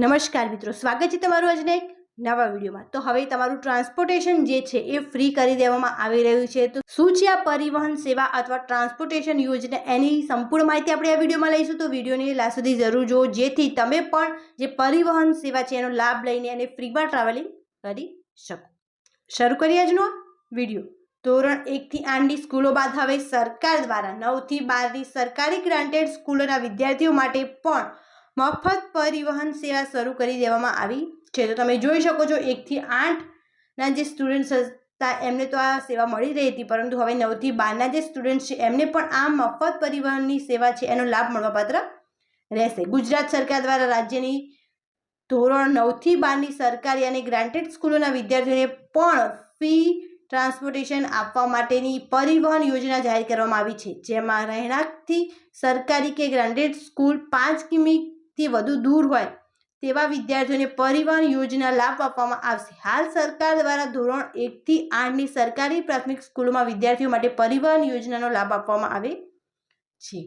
નમસ્કાર મિત્રો, સ્વાગત છે તમારું આજના એક નવા વિડીયોમાં. તો હવે તમારું ટ્રાન્સપોર્ટેશન જે છે એ ફ્રી કરી દેવામાં આવી રહ્યું છે. તો શું છે આ પરિવહન સેવા અથવા ટ્રાન્સપોર્ટેશન યોજના એની સંપૂર્ણ માહિતી આપણે આ વિડીયોમાં લઈશું. તો વિડીયોને લાસ્ટ સુધી જરૂર જુઓ, જેથી તમે પણ જે પરિવહન સેવા છે એનો લાભ લઈને અને ફ્રીમાં ટ્રાવેલિંગ કરી શકો. શરૂ કરીએ આજનો વીડિયો. ધોરણ એકથી આઠની સ્કૂલો બાદ હવે સરકાર દ્વારા નવથી બારની સરકારી ગ્રાન્ટેડ સ્કૂલોના વિદ્યાર્થીઓ માટે પણ મફત પરિવહન સેવા શરૂ કરી દેવામાં આવી છે. તો તમે જોઈ શકો છો એકથી આઠના જે સ્ટુડન્ટ્સ હતા, એમને તો આ સેવા મળી રહી હતી. પરંતુ હવે નવથી બારના જે સ્ટુડન્ટ્સ છે, એમને પણ આ મફત પરિવહનની સેવા છે, એનો લાભ મળવાપાત્ર રહેશે. ગુજરાત સરકાર દ્વારા રાજ્યની ધોરણ નવથી બારની સરકારી અને ગ્રાન્ટેડ સ્કૂલોના વિદ્યાર્થીઓને પણ ફી ટ્રાન્સપોર્ટેશન આપવા માટેની પરિવહન યોજના જાહેર કરવામાં આવી છે. જેમાં રહેણાંકથી સરકારી કે ગ્રાન્ટેડ સ્કૂલ પાંચ કિમીથી વધુ દૂર હોય, તેવા વિદ્યાર્થીઓને પરિવહન યોજના લાભ આપવામાં આવશે. હાલ સરકાર દ્વારા ધોરણ એકથી આઠની સરકારી પ્રાથમિક સ્કૂલોમાં વિદ્યાર્થીઓ માટે પરિવહન યોજનાનો લાભ આપવામાં આવે છે.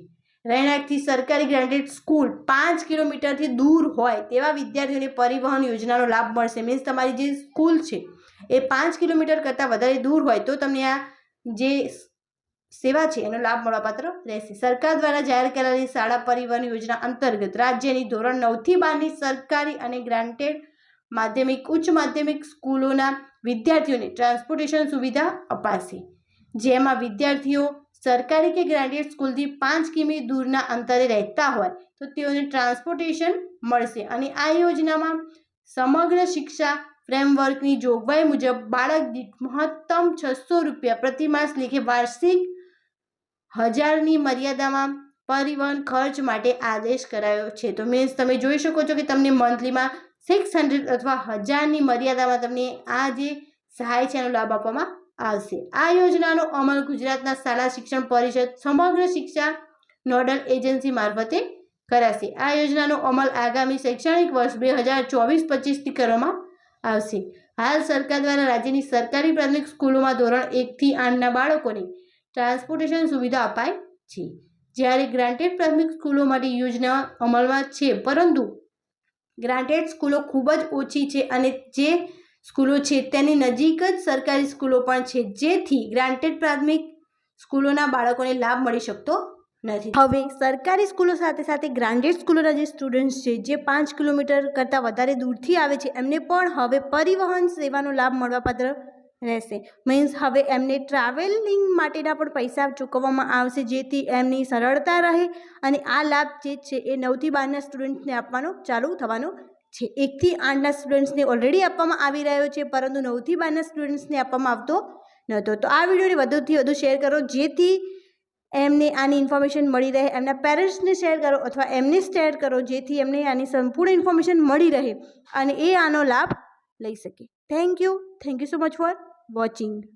રહેણાંકથી સરકારી ગ્રાન્ટેડ સ્કૂલ પાંચ કિલોમીટરથી દૂર હોય, તેવા વિદ્યાર્થીઓને પરિવહન યોજનાનો લાભ મળશે. મીન્સ તમારી જે સ્કૂલ છે, એ પાંચ કિલોમીટર કરતાં વધારે દૂર હોય, તો તમને આ જે સેવા છે એનો લાભ મળવાપાત્ર રહેશે. સરકાર દ્વારા જાહેર કરેલી શાળા પરિવહન યોજના અંતર્ગત રાજ્યની ધોરણ નવથી બારની સરકારી અને ગ્રાન્ટેડ માધ્યમિક, ઉચ્ચ માધ્યમિક સ્કૂલોના વિદ્યાર્થીઓને ટ્રાન્સપોર્ટેશન સુવિધા અપાશે. જેમાં વિદ્યાર્થીઓ સરકારી કે ગ્રાન્ટેડ સ્કૂલથી પાંચ કિમી દૂરના અંતરે રહેતા હોય, તો તેઓને ટ્રાન્સપોર્ટેશન મળશે. અને આ યોજનામાં સમગ્ર શિક્ષા ફ્રેમવર્કની જોગવાઈ મુજબ બાળક દીઠ મહત્તમ છસો રૂપિયા પ્રતિમાસ લેખે વાર્ષિક હજારની મર્યાદામાં પરિવહન ખર્ચ માટે આદેશ કરાયો છે. તો મીન્સ તમે જોઈ શકો છો કે તમને મંથલીમાં સિક્સ હંડ્રેડ અથવા હજારની મર્યાદામાં તમને આ જે સહાય છે એનો લાભ આપવામાં આવશે. આ યોજનાનો અમલ ગુજરાતના શાળા શિક્ષણ પરિષદ સમગ્ર શિક્ષા નોડલ એજન્સી મારફતે કરાશે. આ યોજનાનો અમલ આગામી શૈક્ષણિક વર્ષ બે હજાર ચોવીસ પચીસથી કરવામાં આવશે. હાલ સરકાર દ્વારા રાજ્યની સરકારી પ્રાથમિક સ્કૂલોમાં ધોરણ એકથી આઠના બાળકોને ટ્રાન્સપોર્ટેશન સુવિધા અપાય છે. જ્યારે ગ્રાન્ટેડ પ્રાથમિક સ્કૂલો માટે યોજના અમલમાં છે, પરંતુ ગ્રાન્ટેડ સ્કૂલો ખૂબ જ ઓછી છે અને જે સ્કૂલો છે તેની નજીક જ સરકારી સ્કૂલો પણ છે, જેથી ગ્રાન્ટેડ પ્રાથમિક સ્કૂલોના બાળકોને લાભ મળી શકતો નથી. હવે સરકારી સ્કૂલો સાથે સાથે ગ્રાન્ટેડ સ્કૂલોના જે સ્ટુડન્ટ્સ છે, જે પાંચ કિલોમીટર કરતાં વધારે દૂરથી આવે છે, એમને પણ હવે પરિવહન સેવાનો લાભ મળવાપાત્ર રહેશે. મીન્સ હવે એમને ટ્રાવેલિંગ માટેના પણ પૈસા ચૂકવવામાં આવશે, જેથી એમની સરળતા રહે અને આ લાભ જે છે એ નવથી બારના સ્ટુડન્ટ્સને આપવાનો ચાલુ થવાનો છે. એકથી આઠના સ્ટુડન્ટ્સને ઓલરેડી આપવામાં આવી રહ્યો છે, પરંતુ નવથી બારના સ્ટુડન્ટ્સને આપવામાં આવતો નહોતો. તો આ વિડીયોને વધુથી વધુ શેર કરો, જેથી એમને આની ઇન્ફોર્મેશન મળી રહે, એમના પેરેન્ટ્સને શેર કરો અથવા એમને શેર કરો, જેથી એમને આની સંપૂર્ણ ઇન્ફોર્મેશન મળી રહે અને એ આનો લાભ લઈ શકે. Thank you thank you so much for watching.